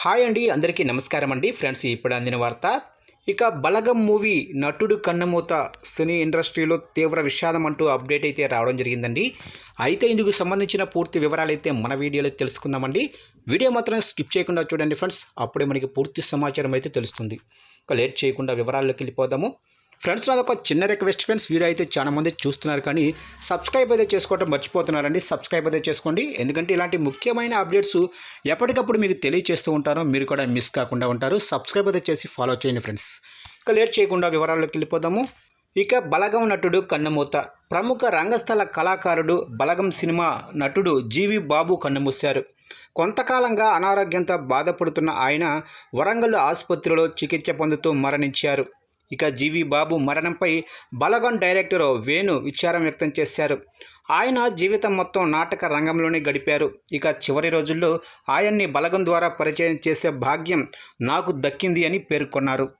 Hi అండి అందరికీ నమస్కారం అండి. ఫ్రెండ్స్ ఇప్పుడు అందిన వార్త. ఇక బలగం మూవీ నటుడు కన్నమూత సినీ ఇండస్ట్రీలో తీవ్ర విషాదం అంటూ అప్డేట్ అయితే రావడం జరిగిందండి. అయితే ఇందుకు సంబంధించిన పూర్తి వివరాలు అయితే మన వీడియోలో తెలుసుకుందామండి. వీడియో మాత్రం స్కిప్ చేయకుండా చూడండి ఫ్రెండ్స్. అప్పుడే మనకి పూర్తి సమాచారం అయితే తెలుస్తుంది. ఇక లేట్ చేయకుండా వివరాల్లోకి వెళ్ళిపోదాము. ఫ్రెండ్స్ నాది ఒక చిన్న రిక్వెస్ట్ ఫ్రెండ్స్ వీడియో అయితే చాలా మంది చూస్తున్నారు కానీ సబ్స్క్రైబ్ అయితే చేసుకోవటం మర్చిపోతున్నారండి. సబ్స్క్రైబ్ అయితే చేసుకోండి. ఎందుకంటే ఇలాంటి ముఖ్యమైన అప్డేట్స్ ఎప్పటికప్పుడు మీకు తెలియచేస్తూ ఉంటారు మీరు కూడా మిస్ కాకుండా ఉంటారు. సబ్స్క్రైబ్ అయితే చేసి ఫాలో చేయండి ఫ్రెండ్స్. ఇక లేట్ చేయకుండా వివరాల్లోకి వెళ్ళిపోదాము. ఇక బలగం నటుడు కన్నుమూత. ప్రముఖ రంగస్థల కళాకారుడు బలగం సినిమా నటుడు జీవి బాబు కన్నుమూశారు. కొంతకాలంగా అనారోగ్యంతో బాధపడుతున్న ఆయన వరంగల్ ఆసుపత్రిలో చికిత్స పొందుతూ మరణించారు. ఇక జీవి బాబు మరణంపై బలగం డైరెక్టర్ వేణు విచారం వ్యక్తం చేశారు. ఆయన జీవితం మొత్తం నాటక రంగంలోనే గడిపారు. ఇక చివరి రోజుల్లో ఆయన్ని బలగం ద్వారా పరిచయం చేసే భాగ్యం నాకు దక్కింది అని పేర్కొన్నారు.